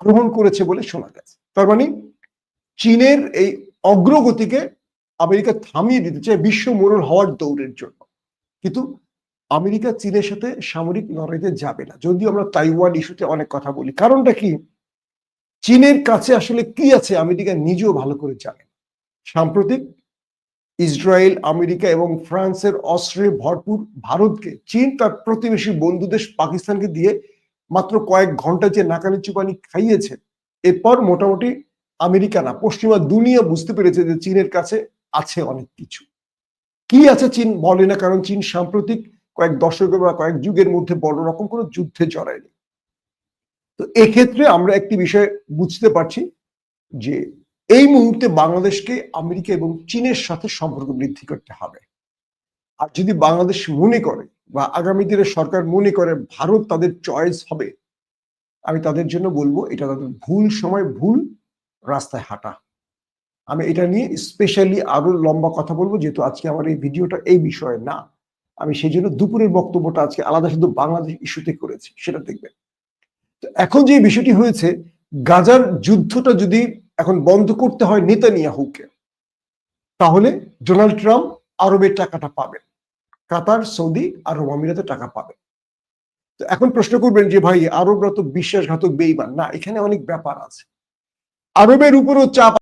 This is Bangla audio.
গ্রহণ করেছে বলে শোনা গেছে। তার মানে চীনের এই অগ্রগতিকে আমেরিকা থামিয়ে দিতে চায় বিশ্ব মোড়ল হওয়ার দৌড়ের জন্য। কিন্তু আমেরিকা চীনের সাথে সামরিক লড়াইতে যাবে না। যদিও আমরা তাইওয়ান ইস্যুতে অনেক কথা বলি। কারণটা কি? চীনের কাছে আসলে কি আছে আমেরিকা নিজেও ভালো করে জানে সাম্প্রতিক ইসরায়েল, আমেরিকা এবং ফ্রান্সের অস্ত্রে ভরপুর ভারতকে চীন তার প্রতিবেশী বন্ধু দেশ পাকিস্তানকে দিয়ে মাত্র কয়েক ঘণ্টা যে নাকানি চুপানি খাইয়েছে, এরপর মোটামুটি আমেরিকা না পশ্চিমা দুনিয়া বুঝতে পেরেছে যে চীনের কাছে আছে অনেক কিছু। কি আছে চীন? বলে না, কারণ চীন সাম্প্রতিক কয়েক দশকের বা কয়েক যুগের মধ্যে বড় রকম কোনো যুদ্ধে জড়ায়নি। তো এক্ষেত্রে আমরা একটি বিষয় বুঝতে পারছি যে এই মুহূর্তে বাংলাদেশকে আমেরিকা এবং চীনের সাথে সম্পর্ক বৃদ্ধি করতে হবে। আর যদি বাংলাদেশ মনে করে বা আগামী দিনে সরকার মনে করে ভারত তাদের চয়েস হবে, আমি তাদের জন্য বলব এটা তাদের ভুল সময়, ভুল রাস্তায় হাঁটা। আমি এটা নিয়ে স্পেশালি আরও লম্বা কথা বলব, যেহেতু আজকে আমার এই ভিডিওটা এই বিষয়ে না। আমি সেই জন্য দুপুরের বক্তব্যটা আজকে আলাদা শুধু বাংলাদেশ ইস্যুতে করেছি, সেটা দেখবেন। তো এখন যে বিষয়টি হয়েছে, গাজার যুদ্ধটা যদি এখন বন্ধ করতে হয় নেতানিয়াহুকে, তাহলে ডোনাল্ড ট্রাম্প আরবের টাকাটা পাবেন। কাতার, সৌদি আরব আমিরাতে টাকা পাবে। তো এখন প্রশ্ন করবেন যে ভাই, আরবরা তো বিশ্বাসঘাতক বেইমান না, এখানে অনেক ব্যাপার আছে। আরবের উপরও চাপ